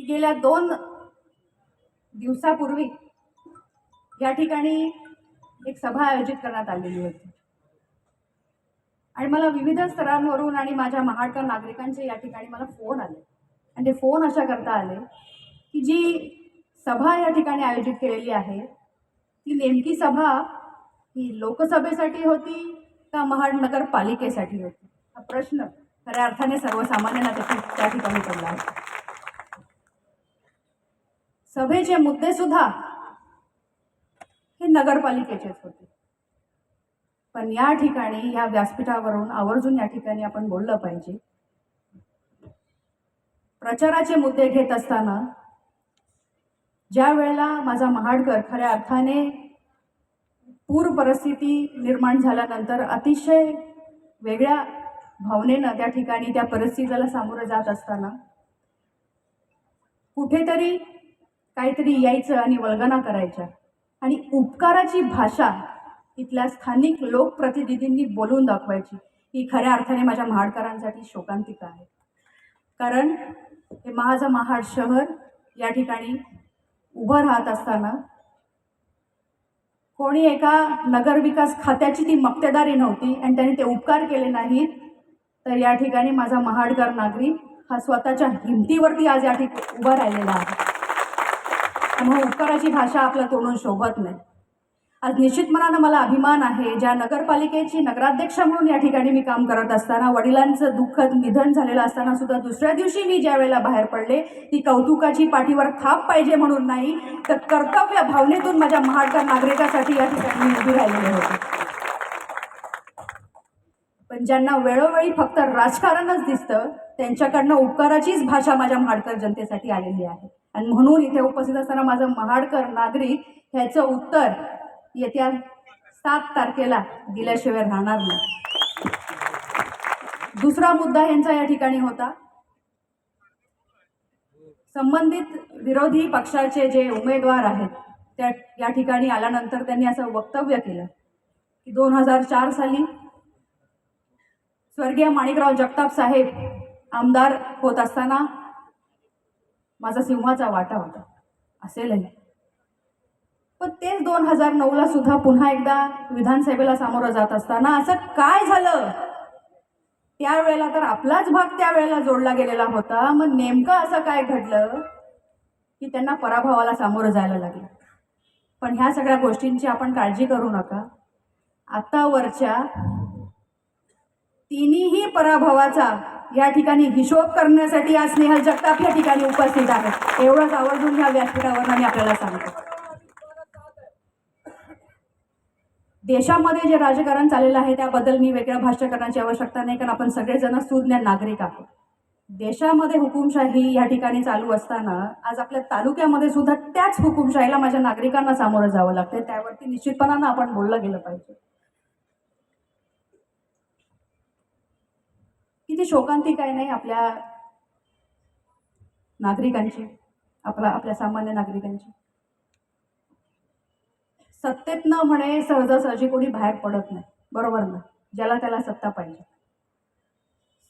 की गेल्या दोन दिवसापूर्वी या ठिकाणी एक सभा आयोजित करण्यात आलेली होती. आणि मला विविध स्तरांवरून आणि माझ्या महाडकर नागरिकांचे या ठिकाणी मला फोन आले. आणि ते फोन अशा करता आले की जी सभा या ठिकाणी आयोजित केलेली आहे ती नेमकी सभा ही लोकसभेसाठी होती का महाड नगरपालिकेसाठी होती? हा प्रश्न खऱ्या अर्थाने सर्वसामान्यांना त्याची त्या ठिकाणी पडला आहे सभेचे मुद्दे सुद्धा हे नगरपालिकेचेच होते. पण या ठिकाणी या व्यासपीठावरून आवर्जून या ठिकाणी आपण बोललं पाहिजे. प्रचाराचे मुद्दे घेत असताना ज्या वेळेला माझा महाडकर खऱ्या अर्थाने पूर परिस्थिती निर्माण झाल्यानंतर अतिशय वेगळ्या भावनेनं त्या ठिकाणी त्या परिस्थितीला सामोरं जात असताना कुठेतरी काहीतरी यायचं आणि वल्गना करायच्या. आणि उपकाराची भाषा इथल्या स्थानिक लोकप्रतिनिधींनी बोलून दाखवायची. ही खऱ्या अर्थाने माझ्या महाडकरांसाठी शोकांतिका आहे. कारण हे माझं महाड शहर या ठिकाणी उभं राहत असताना कोणी एका नगरविकास खात्याची ती मक्तेदारी नव्हती आणि त्यांनी ते उपकार केले नाहीत तर या ठिकाणी माझा महाडकर नागरिक हा स्वतःच्या हिमतीवरती आज या ठिकाणी उभा राहिलेला आहे. त्यामुळे उपकाराची भाषा आपल्या तोंडून शोभत नाही. आज निश्चित मनानं मला अभिमान आहे ज्या नगरपालिकेची नगराध्यक्ष म्हणून या ठिकाणी मी काम करत असताना वडिलांचं दुःखद निधन झालेलं असताना सुद्धा दुसऱ्या दिवशी मी ज्या वेळेला बाहेर पडले ती कौतुकाची पाठीवर थाप पाहिजे म्हणून नाही तर कर्तव्य भावनेतून माझ्या महाडकर नागरिकासाठी या ठिकाणी मी उभी राहिलेले होते. ज्यांना वेळोवेळी फक्त राजकारणच दिसतं त्यांच्याकडनं उपकाराचीच भाषा माझ्या महाडकर जनतेसाठी आलेली आहे. आणि म्हणून इथे उपस्थित असताना माझं महाडकर नागरिक ह्याचं उत्तर येत्या सात तारखेला दिल्याशिवाय राहणार नाही. दुसरा मुद्दा यांचा या ठिकाणी होता. संबंधित विरोधी पक्षाचे जे उमेदवार आहेत त्या या ठिकाणी आल्यानंतर त्यांनी असं वक्तव्य केलं की दोन हजार चार साली स्वर्गीय माणिकराव जगताप साहेब आमदार होत असताना माझा सिंहाचा वाटा होता. असेलही. पण तेच दोन हजार नऊला सुद्धा पुन्हा एकदा विधानसभेला सामोरं जात असताना असं काय झालं? त्यावेळेला तर आपलाच भाग त्यावेळेला जोडला गेलेला होता. मग नेमकं असं काय घडलं की त्यांना पराभवाला सामोरं जायला लागलं? पण ह्या सगळ्या गोष्टींची आपण काळजी करू नका. आत्तावरच्या तिन्ही पराभवाचा या ठिकाणी हिशोब करण्यासाठी आज स्नेहल जगताप या ठिकाणी उपस्थित आहेत. एवढंच आवर्जून ह्या व्यासपीठावर मी आपल्याला सांगतो. देशामध्ये जे राजकारण चाललेलं आहे त्याबद्दल मी वेगळं भाष्य करण्याची आवश्यकता नाही कारण आपण सगळेजण सुज्ञ नागरिक आहोत. देशामध्ये हुकुमशाही या ठिकाणी चालू असताना आज आपल्या तालुक्यामध्ये सुद्धा त्याच हुकुमशाहीला माझ्या नागरिकांना सामोरं जावं लागतं त्यावरती निश्चितपणानं आपण बोललं गेलं पाहिजे. किती शोकांतिक आहे नाही आपल्या नागरिकांची आपला आपल्या सामान्य नागरिकांची. सत्तेत न म्हणे सहजासहजी कोणी बाहेर पडत नाही. बरोबर ना? ज्याला त्याला सत्ता पाहिजे.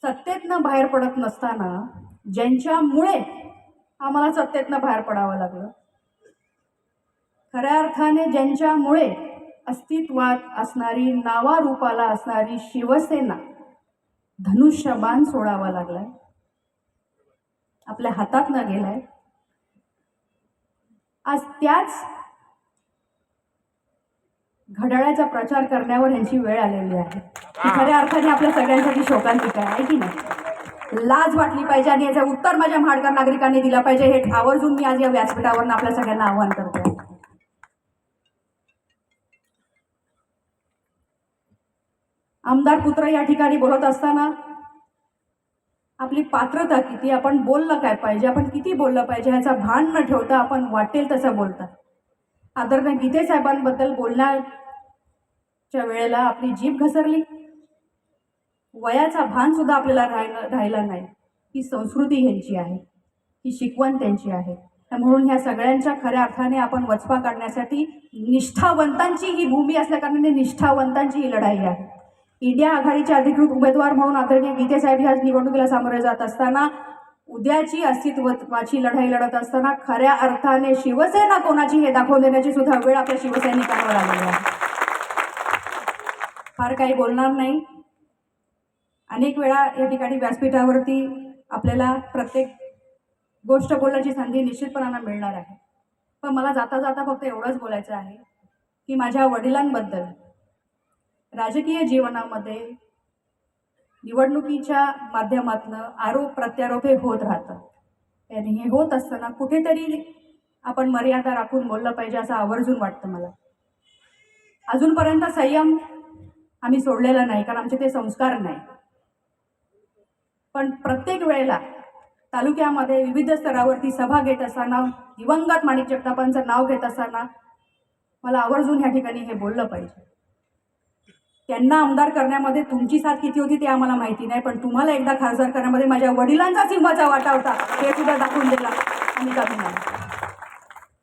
सत्तेतनं बाहेर पडत नसताना ज्यांच्यामुळे आम्हाला सत्तेतनं बाहेर पडावं लागलं खऱ्या अर्थाने ज्यांच्यामुळे अस्तित्वात असणारी नावारूपाला असणारी शिवसेना धनुष्यबाण सोडावा लागलाय. आपल्या हातात न गेलाय. आज त्याच घड्याळाचा प्रचार करण्यावर यांची वेळ आलेली आहे. खऱ्या अर्थाने आपल्या सगळ्यांसाठी शोकांतिका आहे की नाही? लाज वाटली पाहिजे आणि याचं उत्तर माझ्या महाडकर नागरिकांनी दिलं पाहिजे हे आवर्जून मी आज या व्यासपीठावरून आपल्या सगळ्यांना आव्हान करतो. आमदार पुत्र या ठिकाणी बोलत असताना आपली पात्रता किती आपण बोललं काय पाहिजे आपण किती बोललं पाहिजे ह्याचा भान न ठेवता आपण वाटेल तसं बोलतात. आदरणीय गीते साहेबांबद्दल बोलण्याच्या वेळेला आपली जीभ घसरली. वयाचा भान सुद्धा आपल्याला राहिलं राहिला नाही. ही संस्कृती ह्यांची आहे ही शिकवण त्यांची आहे. म्हणून ह्या सगळ्यांच्या खऱ्या अर्थाने आपण वचपा काढण्यासाठी निष्ठावंतांची ही भूमी असल्याकारणाने निष्ठावंतांची ही लढाई आहे. इंडिया आघाडीचे अधिकृत उमेदवार म्हणून आदरणीय गीतेसाहेब ह्या निवडणुकीला सामोरे जात असताना उद्याची अस्तित्वाची लढाई लढत असताना खऱ्या अर्थाने शिवसेना कोणाची हे दाखवून देण्याची सुद्धा वेळ आपल्या शिवसैनिकांवर आलेली आहे. फार काही बोलणार नाही. अनेक वेळा या ठिकाणी व्यासपीठावरती आपल्याला प्रत्येक गोष्ट बोलण्याची संधी निश्चितपणानं मिळणार आहे. पण मला जाता जाता फक्त एवढंच बोलायचं आहे की माझ्या वडिलांबद्दल राजकीय जीवनामध्ये निवडणुकीच्या माध्यमातून आरोप प्रत्यारोप हे होत राहतं आणि हे होत असताना कुठेतरी आपण मर्यादा राखून बोललं पाहिजे असं आवर्जून वाटतं मला. अजूनपर्यंत संयम आम्ही सोडलेला नाही कारण आमचे ते संस्कार नाही. पण प्रत्येक वेळेला तालुक्यामध्ये विविध स्तरावरती सभा घेत असताना दिवंगत माणिक जगतापांचं नाव घेत असताना मला आवर्जून या ठिकाणी हे बोललं पाहिजे. त्यांना आमदार करण्यामध्ये तुमची साथ किती होती ते आम्हाला माहिती नाही पण तुम्हाला एकदा खासदार करण्यामध्ये माझ्या वडिलांचा सिंहाचा वाटा होता हे सुद्धा दाखवून दिला. आम्ही दाखवून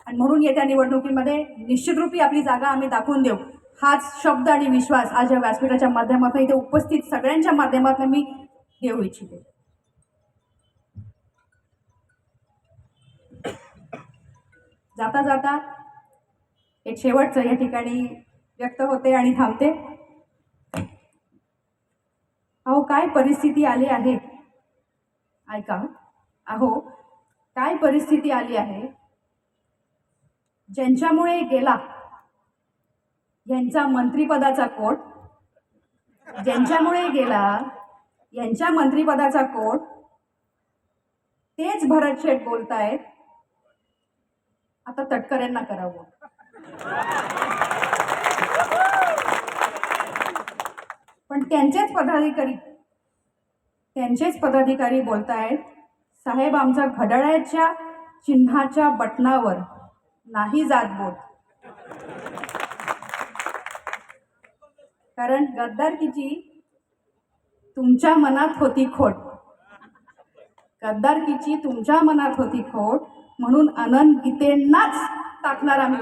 आणि म्हणून येत्या निवडणुकीमध्ये निश्चितरूपी आपली जागा आम्ही दाखवून देऊ. हाच शब्द आणि विश्वास आज या व्यासपीठाच्या माध्यमातून इथे उपस्थित सगळ्यांच्या माध्यमातून मी देऊ इच्छिते. जाता जाता एक शेवटचं या ठिकाणी व्यक्त होते आणि थांबते. अहो काय परिस्थिती आली आहे? ऐका अहो काय परिस्थिती आली आहे? ज्यांच्यामुळे गेला यांचा मंत्रिपदाचा कोट ज्यांच्यामुळे गेला यांच्या मंत्रिपदाचा कोट तेच भरत शेठ बोलतायत. आता तटकऱ्यांना करावं. त्यांचेच पदाधिकारी त्यांचेच पदाधिकारी बोलत आहेत साहेब आमच्या घड्याळ्याच्या चिन्हाच्या बटनावर नाही जात बोट. कारण गद्दारकीची तुमच्या मनात होती खोट. गद्दारकीची तुमच्या मनात होती खोट म्हणून अनंत गीतेंनाच टाकणार आम्ही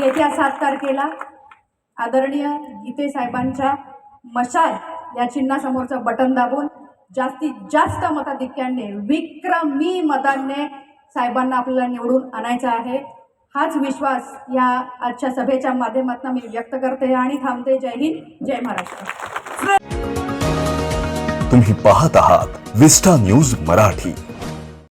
येत्या सात तारखेला आदरणीय गीते साहेबांच्या मशाल या चिन्हासमोरचं बटन दाबून जास्तीत जास्त मताधिक्याने विक्रमी मतांनी साहेबांना आपल्याला निवडून आणायचं आहे. हाच विश्वास या आजच्या सभेच्या माध्यमातून मी व्यक्त करते आणि थांबते. जय हिंद जय महाराष्ट्र. तुम्ही पाहत आहात विस्टा न्यूज मराठी.